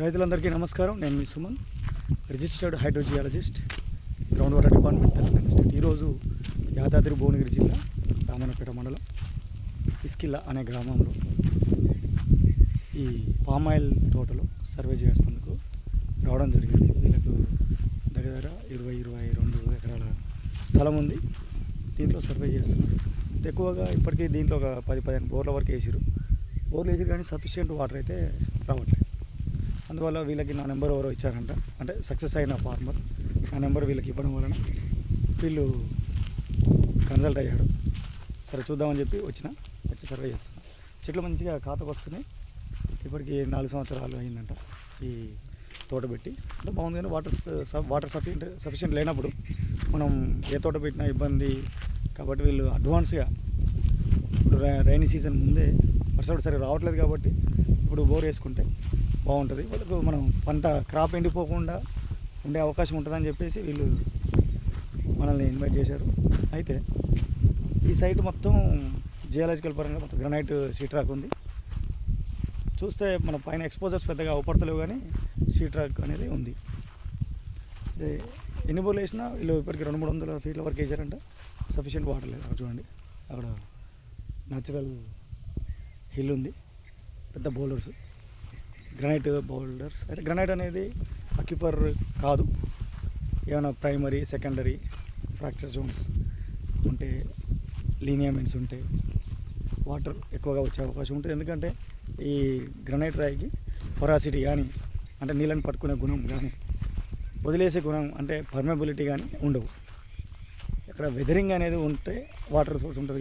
రైతులందరికీ నమస్కారం. నేను మీ Suman registered hydrogeologist ground water department Telangana state. ఈరోజు యాదాద్రి భువనగిరి జిల్లా రామన్నపేట మండలం ఇస్కిల్ల అనే గ్రామంలో ఈ పామాయిల్ తోటలో సర్వే చేస్తున్నందుకు రావడం జరిగింది. వీళ్ళకు దగ్గర దగ్గర ఇరవై ఇరవై రెండు ఎకరాల స్థలం ఉంది. దీంట్లో సర్వే చేస్తున్నారు. ఎక్కువగా ఇప్పటికీ దీంట్లో ఒక పది పదిహేను బోర్ల వరకు వేసారు బోర్లు వేసారు కానీ సఫిషియెంట్ వాటర్ అయితే రావట్లేదు. అందువల్ల వీళ్ళకి నా నెంబర్ ఎవరో ఇచ్చారంట. అంటే సక్సెస్ అయిన ఫార్మర్ నా నెంబర్ వీళ్ళకి ఇవ్వడం వలన వీళ్ళు కన్సల్ట్ అయ్యారు. సరే చూద్దామని చెప్పి వచ్చిన వచ్చి సర్వే చేస్తాను చెట్లు మంచిగా ఖాతాకు వస్తున్నాయి. ఇప్పటికి నాలుగు సంవత్సరాలు అయిందంట ఈ తోట పెట్టి. అంటే బాగుంది కానీ వాటర్ వాటర్ సఫిషియంట్ సఫిషియంట్ లేనప్పుడు మనం ఏ తోట పెట్టినా ఇబ్బంది. కాబట్టి వీళ్ళు అడ్వాన్స్గా ఇప్పుడు రైనీ సీజన్ ముందే వర్షాలు సరే రావట్లేదు కాబట్టి ఇప్పుడు బోర్ వేసుకుంటే బాగుంటుంది. వాళ్ళకు మనం పంట క్రాప్ ఎండిపోకుండా ఉండే అవకాశం ఉంటుందని చెప్పేసి వీళ్ళు మనల్ని ఇన్వైట్ చేశారు. అయితే ఈ సైట్ మొత్తం జియాలజికల్ పరంగా మొత్తం గ్రనైట్ సీట్రాక్ ఉంది. చూస్తే మన పైన ఎక్స్పోజర్స్ పెద్దగా అవపడతలేవు కానీ సీట్రాక్ అనేది ఉంది. ఎన్ని బోర్లు వేసినా వీళ్ళు ఇప్పటికి రెండు మూడు వందల ఫీట్ల వరకు వేసారంట. సఫిషియెంట్ వాటర్ లేదు. అక్కడ చూడండి. అక్కడ న్యాచురల్ హిల్ ఉంది. పెద్ద బౌలర్స్ గ్రనైట్ బౌల్డర్స్ అయితే గ్రనైట్ అనేది అక్యుఫర్ కాదు. ఏమైనా ప్రైమరీ సెకండరీ ఫ్రాక్చర్ జోన్స్ ఉంటే లీనియామెంట్స్ ఉంటే వాటర్ ఎక్కువగా వచ్చే అవకాశం ఉంటుంది. ఎందుకంటే ఈ గ్రనైట్ రాయికి పొరాసిటీ కానీ అంటే నీళ్ళని పట్టుకునే గుణం కానీ వదిలేసే గుణం అంటే పర్మబిలిటీ కానీ ఉండవు. ఇక్కడ వెదరింగ్ అనేది ఉంటే వాటర్ సోర్స్ ఉంటుంది